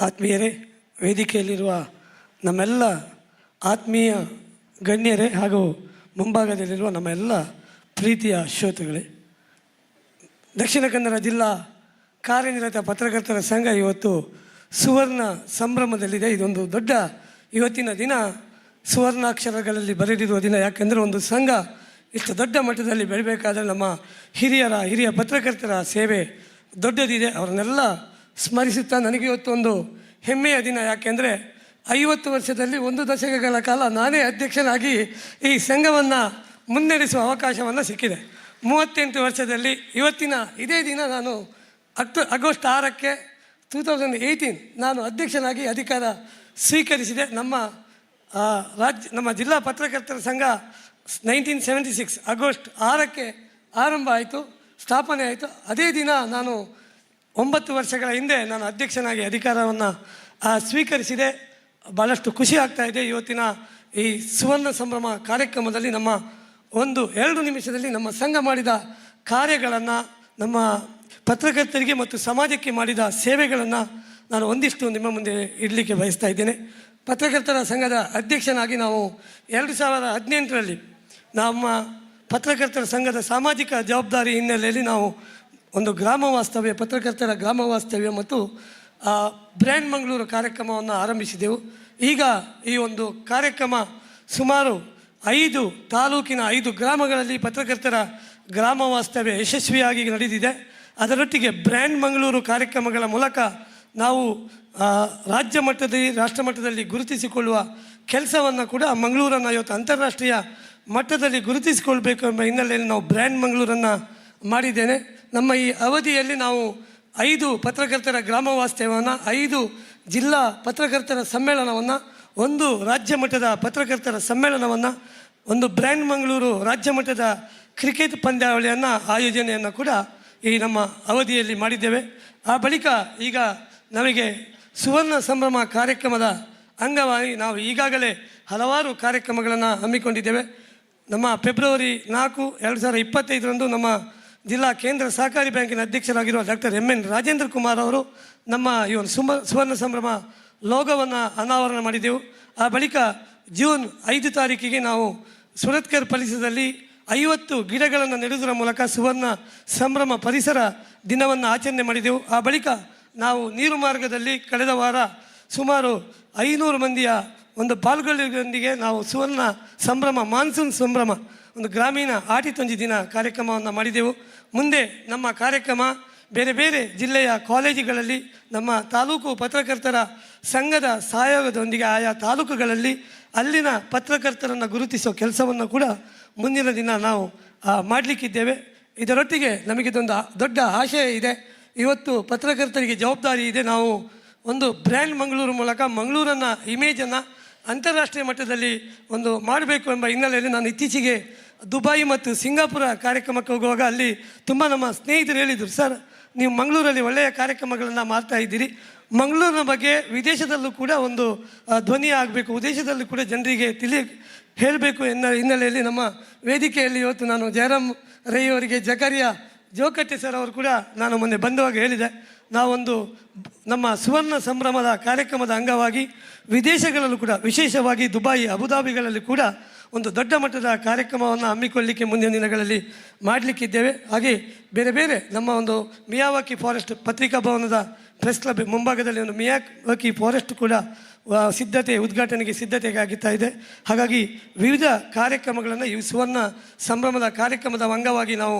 ಆತ್ಮೀಯರೇ, ವೇದಿಕೆಯಲ್ಲಿರುವ ನಮ್ಮೆಲ್ಲ ಆತ್ಮೀಯ ಗಣ್ಯರೇ ಹಾಗೂ ಮುಂಭಾಗದಲ್ಲಿರುವ ನಮ್ಮ ಎಲ್ಲ ಪ್ರೀತಿಯ ಶ್ರೋತೃಗಳೇ, ದಕ್ಷಿಣ ಕನ್ನಡ ಜಿಲ್ಲಾ ಕಾರ್ಯನಿರತ ಪತ್ರಕರ್ತರ ಸಂಘ ಇವತ್ತು ಸುವರ್ಣ ಸಂಭ್ರಮದಲ್ಲಿದೆ. ಇದೊಂದು ದೊಡ್ಡ ಇವತ್ತಿನ ದಿನ. ಸುವರ್ಣಾಕ್ಷರಗಳಲ್ಲಿ ಬರೆದಿರುವ ದಿನ. ಯಾಕೆಂದರೆ ಒಂದು ಸಂಘ ಇಷ್ಟು ದೊಡ್ಡ ಮಟ್ಟದಲ್ಲಿ ಬೆಳಬೇಕಾದ್ರೆ ನಮ್ಮ ಹಿರಿಯರ, ಹಿರಿಯ ಪತ್ರಕರ್ತರ ಸೇವೆ ದೊಡ್ಡದಿದೆ. ಅವರನ್ನೆಲ್ಲ ಸ್ಮರಿಸುತ್ತಾ ನನಗೆ ಇವತ್ತೊಂದು ಹೆಮ್ಮೆಯ ದಿನ. ಯಾಕೆಂದರೆ ಐವತ್ತು ವರ್ಷದಲ್ಲಿ ಒಂದು ದಶಕಗಳ ಕಾಲ ನಾನೇ ಅಧ್ಯಕ್ಷನಾಗಿ ಈ ಸಂಘವನ್ನು ಮುನ್ನಡೆಸುವ ಅವಕಾಶವನ್ನು ಸಿಕ್ಕಿದೆ. ಮೂವತ್ತೆಂಟು ವರ್ಷದಲ್ಲಿ ಇವತ್ತಿನ ಇದೇ ದಿನ ನಾನು ಅಕ್ಟೋ ಆಗಸ್ಟ್ ಆರಕ್ಕೆ ಟೂ ತೌಸಂಡ್ ಏಯ್ಟೀನ್ ನಾನು ಅಧ್ಯಕ್ಷನಾಗಿ ಅಧಿಕಾರ ಸ್ವೀಕರಿಸಿದೆ. ನಮ್ಮ ರಾಜ್ಯ, ನಮ್ಮ ಜಿಲ್ಲಾ ಪತ್ರಕರ್ತರ ಸಂಘ ನೈನ್ಟೀನ್ ಸೆವೆಂಟಿ ಸಿಕ್ಸ್ ಆಗಸ್ಟ್ ಆರಕ್ಕೆ ಆರಂಭ ಆಯಿತು, ಸ್ಥಾಪನೆ ಆಯಿತು. ಅದೇ ದಿನ ನಾನು ಒಂಬತ್ತು ವರ್ಷಗಳ ಹಿಂದೆ ನಾನು ಅಧ್ಯಕ್ಷನಾಗಿ ಅಧಿಕಾರವನ್ನು ಸ್ವೀಕರಿಸಿದೆ. ಭಾಳಷ್ಟು ಖುಷಿ ಆಗ್ತಾ ಇದೆ. ಇವತ್ತಿನ ಈ ಸುವರ್ಣ ಸಂಭ್ರಮ ಕಾರ್ಯಕ್ರಮದಲ್ಲಿ ನಮ್ಮ ಒಂದು, ಎರಡು ನಿಮಿಷದಲ್ಲಿ ನಮ್ಮ ಸಂಘ ಮಾಡಿದ ಕಾರ್ಯಗಳನ್ನು, ನಮ್ಮ ಪತ್ರಕರ್ತರಿಗೆ ಮತ್ತು ಸಮಾಜಕ್ಕೆ ಮಾಡಿದ ಸೇವೆಗಳನ್ನು ನಾನು ಒಂದಿಷ್ಟು ನಿಮ್ಮ ಮುಂದೆ ಇಡಲಿಕ್ಕೆ ಬಯಸ್ತಾ ಇದ್ದೇನೆ. ಪತ್ರಕರ್ತರ ಸಂಘದ ಅಧ್ಯಕ್ಷನಾಗಿ ನಾವು ಎರಡು ಸಾವಿರದ ಹದಿನೆಂಟರಲ್ಲಿ ನಮ್ಮ ಪತ್ರಕರ್ತರ ಸಂಘದ ಸಾಮಾಜಿಕ ಜವಾಬ್ದಾರಿ ಹಿನ್ನೆಲೆಯಲ್ಲಿ ನಾವು ಒಂದು ಗ್ರಾಮ ವಾಸ್ತವ್ಯ ಪತ್ರಕರ್ತರ ಗ್ರಾಮ ವಾಸ್ತವ್ಯ ಮತ್ತು ಬ್ರ್ಯಾಂಡ್ ಮಂಗಳೂರು ಕಾರ್ಯಕ್ರಮವನ್ನು ಆರಂಭಿಸಿದೆವು. ಈಗ ಈ ಒಂದು ಕಾರ್ಯಕ್ರಮ ಸುಮಾರು ಐದು, ತಾಲೂಕಿನ ಐದು ಗ್ರಾಮಗಳಲ್ಲಿ ಪತ್ರಕರ್ತರ ಗ್ರಾಮ ವಾಸ್ತವ್ಯ ಯಶಸ್ವಿಯಾಗಿ ನಡೆದಿದೆ. ಅದರೊಟ್ಟಿಗೆ ಬ್ರ್ಯಾಂಡ್ ಮಂಗಳೂರು ಕಾರ್ಯಕ್ರಮಗಳ ಮೂಲಕ ನಾವು ರಾಜ್ಯ ಮಟ್ಟದಲ್ಲಿ, ರಾಷ್ಟ್ರ ಮಟ್ಟದಲ್ಲಿ ಗುರುತಿಸಿಕೊಳ್ಳುವ ಕೆಲಸವನ್ನು ಕೂಡ ಮಂಗಳೂರನ್ನು ಇವತ್ತು ಅಂತಾರಾಷ್ಟ್ರೀಯ ಮಟ್ಟದಲ್ಲಿ ಗುರುತಿಸಿಕೊಳ್ಬೇಕು ಎಂಬ ಹಿನ್ನೆಲೆಯಲ್ಲಿ ನಾವು ಬ್ರ್ಯಾಂಡ್ ಮಂಗಳೂರನ್ನು ಮಾಡಿದ್ದೇನೆ. ನಮ್ಮ ಈ ಅವಧಿಯಲ್ಲಿ ನಾವು ಐದು ಪತ್ರಕರ್ತರ ಗ್ರಾಮ ವಾಸ್ತವ್ಯವನ್ನು ಐದು ಜಿಲ್ಲಾ ಪತ್ರಕರ್ತರ ಸಮ್ಮೇಳನವನ್ನು, ಒಂದು ರಾಜ್ಯ ಮಟ್ಟದ ಪತ್ರಕರ್ತರ ಸಮ್ಮೇಳನವನ್ನು, ಒಂದು ಬ್ರ್ಯಾಂಡ್ ಮಂಗಳೂರು ರಾಜ್ಯ ಮಟ್ಟದ ಕ್ರಿಕೆಟ್ ಪಂದ್ಯಾವಳಿಯನ್ನು, ಆಯೋಜನೆಯನ್ನು ಕೂಡ ಈ ನಮ್ಮ ಅವಧಿಯಲ್ಲಿ ಮಾಡಿದ್ದೇವೆ. ಆ ಬಳಿಕ ಈಗ ನಮಗೆ ಸುವರ್ಣ ಸಂಭ್ರಮ ಕಾರ್ಯಕ್ರಮದ ಅಂಗವಾಗಿ ನಾವು ಈಗಾಗಲೇ ಹಲವಾರು ಕಾರ್ಯಕ್ರಮಗಳನ್ನು ಹಮ್ಮಿಕೊಂಡಿದ್ದೇವೆ. ನಮ್ಮ ಫೆಬ್ರವರಿ ನಾಲ್ಕು, ಎರಡು ಸಾವಿರದ ಇಪ್ಪತ್ತೈದರಂದು ನಮ್ಮ ಜಿಲ್ಲಾ ಕೇಂದ್ರ ಸಹಕಾರಿ ಬ್ಯಾಂಕಿನ ಅಧ್ಯಕ್ಷರಾಗಿರುವ doctor M N Rajendra Kumar ಅವರು ನಮ್ಮ ಈ ಒಂದು ಸುಮ, ಸುವರ್ಣ ಸಂಭ್ರಮ ಲೋಗವನ್ನು ಅನಾವರಣ ಮಾಡಿದೆವು. ಆ ಬಳಿಕ ಜೂನ್ ಐದು ತಾರೀಕಿಗೆ ನಾವು ಸುರತ್ಕರ್ ಪರಿಸರದಲ್ಲಿ ಐವತ್ತು ಗಿಡಗಳನ್ನು ನೆಡುವುದರ ಮೂಲಕ ಸುವರ್ಣ ಸಂಭ್ರಮ ಪರಿಸರ ದಿನವನ್ನು ಆಚರಣೆ ಮಾಡಿದೆವು. ಆ ಬಳಿಕ ನಾವು ನೀರು ಮಾರ್ಗದಲ್ಲಿ ಕಳೆದ ವಾರ ಸುಮಾರು ಐನೂರು ಮಂದಿಯ ಒಂದು ಪಾಲ್ಗೊಳ್ಳುವಿಕೆಯೊಂದಿಗೆ ನಾವು ಸುವರ್ಣ ಸಂಭ್ರಮ, ಮಾನ್ಸೂನ್ ಸಂಭ್ರಮ ಒಂದು ಗ್ರಾಮೀಣ ಆಟಿತೊಂಜಿ ದಿನ ಕಾರ್ಯಕ್ರಮವನ್ನು ಮಾಡಿದೆವು. ಮುಂದೆ ನಮ್ಮ ಕಾರ್ಯಕ್ರಮ ಬೇರೆ ಬೇರೆ ಜಿಲ್ಲೆಯ ಕಾಲೇಜುಗಳಲ್ಲಿ, ನಮ್ಮ ತಾಲೂಕು ಪತ್ರಕರ್ತರ ಸಂಘದ ಸಹಯೋಗದೊಂದಿಗೆ ಆಯಾ ತಾಲೂಕುಗಳಲ್ಲಿ ಅಲ್ಲಿನ ಪತ್ರಕರ್ತರನ್ನು ಗುರುತಿಸೋ ಕೆಲಸವನ್ನು ಕೂಡ ಮುಂದಿನ ದಿನ ನಾವು ಮಾಡಲಿಕ್ಕಿದ್ದೇವೆ. ಇದರೊಟ್ಟಿಗೆ ನಮಗಿದೊಂದು ದೊಡ್ಡ ಆಶಯ ಇದೆ. ಇವತ್ತು ಪತ್ರಕರ್ತರಿಗೆ ಜವಾಬ್ದಾರಿ ಇದೆ. ನಾವು ಒಂದು ಬ್ರ್ಯಾಂಡ್ ಮಂಗಳೂರು ಮೂಲಕ ಮಂಗಳೂರನ್ನು ಇಮೇಜನ್ನು ಅಂತಾರಾಷ್ಟ್ರೀಯ ಮಟ್ಟದಲ್ಲಿ ಒಂದು ಮಾಡಬೇಕು ಎಂಬ ಹಿನ್ನೆಲೆಯಲ್ಲಿ ನಾನು ಇತ್ತೀಚೆಗೆ ದುಬೈ ಮತ್ತು ಸಿಂಗಾಪುರ ಕಾರ್ಯಕ್ರಮಕ್ಕೆ ಹೋಗುವಾಗ ಅಲ್ಲಿ ತುಂಬ ನಮ್ಮ ಸ್ನೇಹಿತರು ಹೇಳಿದರು, ಸರ್, ನೀವು ಮಂಗಳೂರಲ್ಲಿ ಒಳ್ಳೆಯ ಕಾರ್ಯಕ್ರಮಗಳನ್ನು ಮಾಡ್ತಾ ಇದ್ದೀರಿ. ಮಂಗಳೂರಿನ ಬಗ್ಗೆ ವಿದೇಶದಲ್ಲೂ ಕೂಡ ಒಂದು ಧ್ವನಿ ಆಗಬೇಕು, ವಿದೇಶದಲ್ಲೂ ಕೂಡ ಜನರಿಗೆ ತಿಳಿ, ಹೇಳಬೇಕು ಎನ್ನ ಹಿನ್ನೆಲೆಯಲ್ಲಿ ನಮ್ಮ ವೇದಿಕೆಯಲ್ಲಿ ಇವತ್ತು ನಾನು ಜಯರಾಮ್ ರೈ ಅವರಿಗೆ ಜಕರಿಯಾ ಜೋಕಟ್ಟೆ ಸರ್ ಅವರು ಕೂಡ ನಾನು ಮೊನ್ನೆ ಬಂದವಾಗ ಹೇಳಿದೆ. ನಾವೊಂದು ನಮ್ಮ ಸುವರ್ಣ ಸಂಭ್ರಮದ ಕಾರ್ಯಕ್ರಮದ ಅಂಗವಾಗಿ ವಿದೇಶಗಳಲ್ಲೂ ಕೂಡ, ವಿಶೇಷವಾಗಿ ದುಬಾಯಿ ಅಬುದಾಬಿಗಳಲ್ಲಿ ಕೂಡ ಒಂದು ದೊಡ್ಡ ಮಟ್ಟದ ಕಾರ್ಯಕ್ರಮವನ್ನು ಹಮ್ಮಿಕೊಳ್ಳಲಿಕ್ಕೆ ಮುಂದಿನ ದಿನಗಳಲ್ಲಿ ಮಾಡಲಿಕ್ಕಿದ್ದೇವೆ. ಹಾಗೆ ಬೇರೆ ಬೇರೆ ನಮ್ಮ ಒಂದು ಮಿಯಾವಾಕಿ ಫಾರೆಸ್ಟ್ ಪತ್ರಿಕಾ ಭವನದ ಪ್ರೆಸ್ ಕ್ಲಬ್ ಮುಂಭಾಗದಲ್ಲಿ ಒಂದು ಮಿಯಾವಾಕಿ ಫಾರೆಸ್ಟ್ ಕೂಡ ಸಿದ್ಧತೆ, ಉದ್ಘಾಟನೆಗೆ ಸಿದ್ಧತೆಗಾಗುತ್ತಾ ಇದೆ. ಹಾಗಾಗಿ ವಿವಿಧ ಕಾರ್ಯಕ್ರಮಗಳನ್ನು, ಈ ಸುವರ್ಣ ಸಂಭ್ರಮದ ಕಾರ್ಯಕ್ರಮದ ಅಂಗವಾಗಿ ನಾವು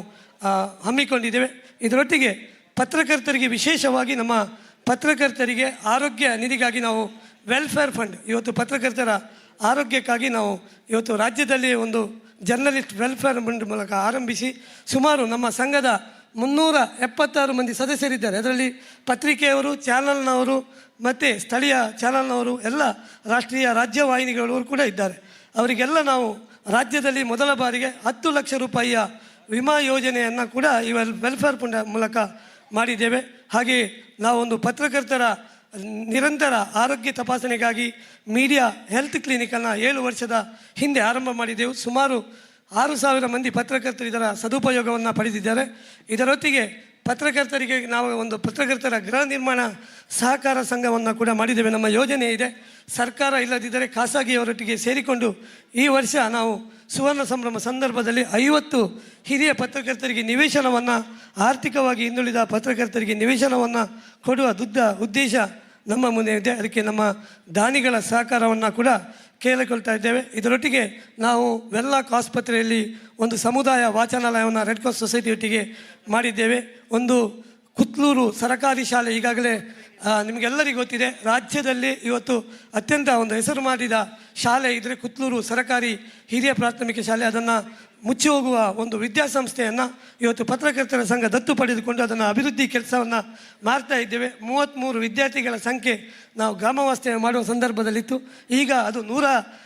ಹಮ್ಮಿಕೊಂಡಿದ್ದೇವೆ. ಇದರೊಟ್ಟಿಗೆ ಪತ್ರಕರ್ತರಿಗೆ ವಿಶೇಷವಾಗಿ ನಮ್ಮ ಪತ್ರಕರ್ತರಿಗೆ ಆರೋಗ್ಯ ನಿಧಿಗಾಗಿ ನಾವು ವೆಲ್ಫೇರ್ ಫಂಡ್ ಇವತ್ತು ಪತ್ರಕರ್ತರ ಆರೋಗ್ಯಕ್ಕಾಗಿ ನಾವು ಇವತ್ತು ರಾಜ್ಯದಲ್ಲಿ ಒಂದು ಜರ್ನಲಿಸ್ಟ್ ವೆಲ್ಫೇರ್ ಫಂಡ್ ಮೂಲಕ ಆರಂಭಿಸಿ ಸುಮಾರು ನಮ್ಮ ಸಂಘದ ಮುನ್ನೂರ ಎಪ್ಪತ್ತಾರು ಮಂದಿ ಸದಸ್ಯರಿದ್ದಾರೆ. ಅದರಲ್ಲಿ ಪತ್ರಿಕೆಯವರು, ಚಾನಲ್ನವರು ಮತ್ತು ಸ್ಥಳೀಯ ಚಾನಲ್ನವರು, ಎಲ್ಲ ರಾಷ್ಟ್ರೀಯ ರಾಜ್ಯ ವಾಹಿನಿಗಳವರು ಕೂಡ ಇದ್ದಾರೆ. ಅವರಿಗೆಲ್ಲ ನಾವು ರಾಜ್ಯದಲ್ಲಿ ಮೊದಲ ಬಾರಿಗೆ ಹತ್ತು ಲಕ್ಷ ರೂಪಾಯಿಯ ವಿಮಾ ಯೋಜನೆಯನ್ನು ಕೂಡ ಈ ವೆಲ್ ವೆಲ್ಫೇರ್ ಫಂಡ್ ಮೂಲಕ ಮಾಡಿದ್ದೇವೆ. ಹಾಗೆಯೇ ನಾವೊಂದು ಪತ್ರಕರ್ತರ ನಿರಂತರ ಆರೋಗ್ಯ ತಪಾಸಣೆಗಾಗಿ ಮೀಡಿಯಾ ಹೆಲ್ತ್ ಕ್ಲಿನಿಕನ್ನು ಏಳು ವರ್ಷದ ಹಿಂದೆ ಆರಂಭ ಮಾಡಿದೆವು. ಸುಮಾರು ಆರು ಸಾವಿರ ಮಂದಿ ಪತ್ರಕರ್ತರು ಇದರ ಸದುಪಯೋಗವನ್ನು ಪಡೆದಿದ್ದಾರೆ. ಇದರೊತ್ತಿಗೆ ಪತ್ರಕರ್ತರಿಗೆ ನಾವು ಒಂದು ಪತ್ರಕರ್ತರ ಗೃಹ ನಿರ್ಮಾಣ ಸಹಕಾರ ಸಂಘವನ್ನು ಕೂಡ ಮಾಡಿದ್ದೇವೆ. ನಮ್ಮ ಯೋಜನೆ ಇದೆ. ಸರ್ಕಾರ ಇಲ್ಲದಿದ್ದರೆ ಖಾಸಗಿಯವರೊಟ್ಟಿಗೆ ಸೇರಿಕೊಂಡು ಈ ವರ್ಷ ನಾವು ಸುವರ್ಣ ಸಂಭ್ರಮ ಸಂದರ್ಭದಲ್ಲಿ ಐವತ್ತು ಹಿರಿಯ ಪತ್ರಕರ್ತರಿಗೆ ನಿವೇಶನವನ್ನು, ಆರ್ಥಿಕವಾಗಿ ಹಿಂದುಳಿದ ಪತ್ರಕರ್ತರಿಗೆ ನಿವೇಶನವನ್ನು ಕೊಡುವ ದುದ್ದ ಉದ್ದೇಶ ನಮ್ಮ ಮುಂದೆ ಇದೆ. ಅದಕ್ಕೆ ನಮ್ಮ ದಾನಿಗಳ ಸಹಕಾರವನ್ನು ಕೂಡ ಕೇಳಿಕೊಳ್ತಾ ಇದ್ದೇವೆ. ಇದರೊಟ್ಟಿಗೆ ನಾವು ವೆಲ್ಲಾಕ್ ಆಸ್ಪತ್ರೆಯಲ್ಲಿ ಒಂದು ಸಮುದಾಯ ವಾಚನಾಲಯವನ್ನು ರೆಡ್ ಕ್ರಾಸ್ ಸೊಸೈಟಿಯೊಟ್ಟಿಗೆ ಮಾಡಿದ್ದೇವೆ. ಒಂದು ಕುತ್ಲೂರು ಸರಕಾರಿ ಶಾಲೆ ಈಗಾಗಲೇ ನಿಮಗೆಲ್ಲರಿಗೂ ಗೊತ್ತಿದೆ, ರಾಜ್ಯದಲ್ಲಿ ಇವತ್ತು ಅತ್ಯಂತ ಒಂದು ಹೆಸರು ಮಾಡಿದ ಶಾಲೆ ಇದ್ದರೆ ಕುತ್ಲೂರು ಸರಕಾರಿ ಹಿರಿಯ ಪ್ರಾಥಮಿಕ ಶಾಲೆ. ಅದನ್ನು ಮುಚ್ಚಿ ಹೋಗುವ ಒಂದು ವಿದ್ಯಾಸಂಸ್ಥೆಯನ್ನು ಇವತ್ತು ಪತ್ರಕರ್ತರ ಸಂಘ ದತ್ತು ಪಡೆದುಕೊಂಡು ಅದನ್ನು ಅಭಿವೃದ್ಧಿ ಕೆಲಸವನ್ನು ಮಾಡ್ತಾ ಇದ್ದೇವೆ. ಮೂವತ್ತ್ಮೂರು ವಿದ್ಯಾರ್ಥಿಗಳ ಸಂಖ್ಯೆ ನಾವು ಗ್ರಾಮವಾಸ್ತವ್ಯ ಮಾಡುವ ಸಂದರ್ಭದಲ್ಲಿತ್ತು. ಈಗ ಅದು ನೂರ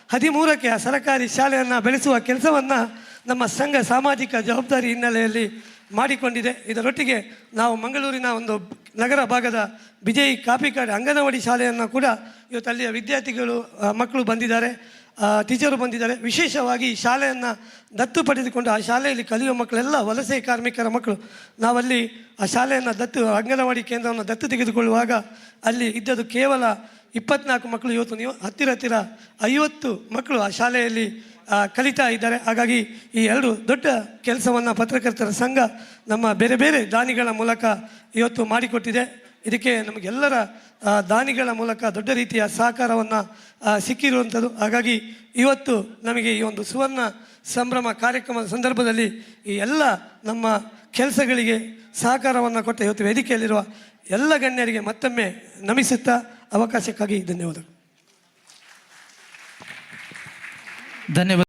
ಹದಿಮೂರಕ್ಕೆ ಆ ಸರಕಾರಿ ಶಾಲೆಯನ್ನು ಬೆಳೆಸುವ ಕೆಲಸವನ್ನು ನಮ್ಮ ಸಂಘ ಸಾಮಾಜಿಕ ಜವಾಬ್ದಾರಿ ಹಿನ್ನೆಲೆಯಲ್ಲಿ ಮಾಡಿಕೊಂಡಿದೆ. ಇದರೊಟ್ಟಿಗೆ ನಾವು ಮಂಗಳೂರಿನ ಒಂದು ನಗರ ಭಾಗದ ವಿಜಯ್ ಕಾಪಿಕಾಡ್ ಅಂಗನವಾಡಿ ಶಾಲೆಯನ್ನು ಕೂಡ ಇವತ್ತು ಅಲ್ಲಿಯ ವಿದ್ಯಾರ್ಥಿಗಳು ಮಕ್ಕಳು ಬಂದಿದ್ದಾರೆ. ಟೀಚರು ಬಂದಿದ್ದಾರೆ. ವಿಶೇಷವಾಗಿ ಶಾಲೆಯನ್ನು ದತ್ತು ಪಡೆದುಕೊಂಡು ಆ ಶಾಲೆಯಲ್ಲಿ ಕಲಿಯುವ ಮಕ್ಕಳೆಲ್ಲ ವಲಸೆ ಕಾರ್ಮಿಕರ ಮಕ್ಕಳು. ನಾವಲ್ಲಿ ಆ ಶಾಲೆಯನ್ನು ದತ್ತು, ಅಂಗನವಾಡಿ ಕೇಂದ್ರವನ್ನು ದತ್ತು ತೆಗೆದುಕೊಳ್ಳುವಾಗ ಅಲ್ಲಿ ಇದ್ದದ್ದು ಕೇವಲ ಇಪ್ಪತ್ನಾಲ್ಕು ಮಕ್ಕಳು. ಇವತ್ತು ನೀವು ಹತ್ತಿರ ಹತ್ತಿರ ಐವತ್ತು ಮಕ್ಕಳು ಆ ಶಾಲೆಯಲ್ಲಿ ಕಲಿತಾ ಇದ್ದಾರೆ. ಹಾಗಾಗಿ ಈ ಎರಡು ದೊಡ್ಡ ಕೆಲಸವನ್ನು ಪತ್ರಕರ್ತರ ಸಂಘ ನಮ್ಮ ಬೇರೆ ಬೇರೆ ದಾನಿಗಳ ಮೂಲಕ ಇವತ್ತು ಮಾಡಿಕೊಟ್ಟಿದೆ. ಇದಕ್ಕೆ ನಮಗೆಲ್ಲರ ದಾನಿಗಳ ಮೂಲಕ ದೊಡ್ಡ ರೀತಿಯ ಸಹಕಾರವನ್ನು ಸಿಕ್ಕಿರುವಂಥದ್ದು. ಹಾಗಾಗಿ ಇವತ್ತು ನಮಗೆ ಈ ಒಂದು ಸುವರ್ಣ ಸಂಭ್ರಮ ಕಾರ್ಯಕ್ರಮದ ಸಂದರ್ಭದಲ್ಲಿ ಈ ಎಲ್ಲ ನಮ್ಮ ಕೆಲಸಗಳಿಗೆ ಸಹಕಾರವನ್ನು ಕೊಟ್ಟ ಇವತ್ತು ವೇದಿಕೆಯಲ್ಲಿರುವ ಎಲ್ಲ ಗಣ್ಯರಿಗೆ ಮತ್ತೊಮ್ಮೆ ನಮಿಸುತ್ತಾ ಅವಕಾಶಕ್ಕಾಗಿ ಧನ್ಯವಾದಗಳು. धन्यवाद।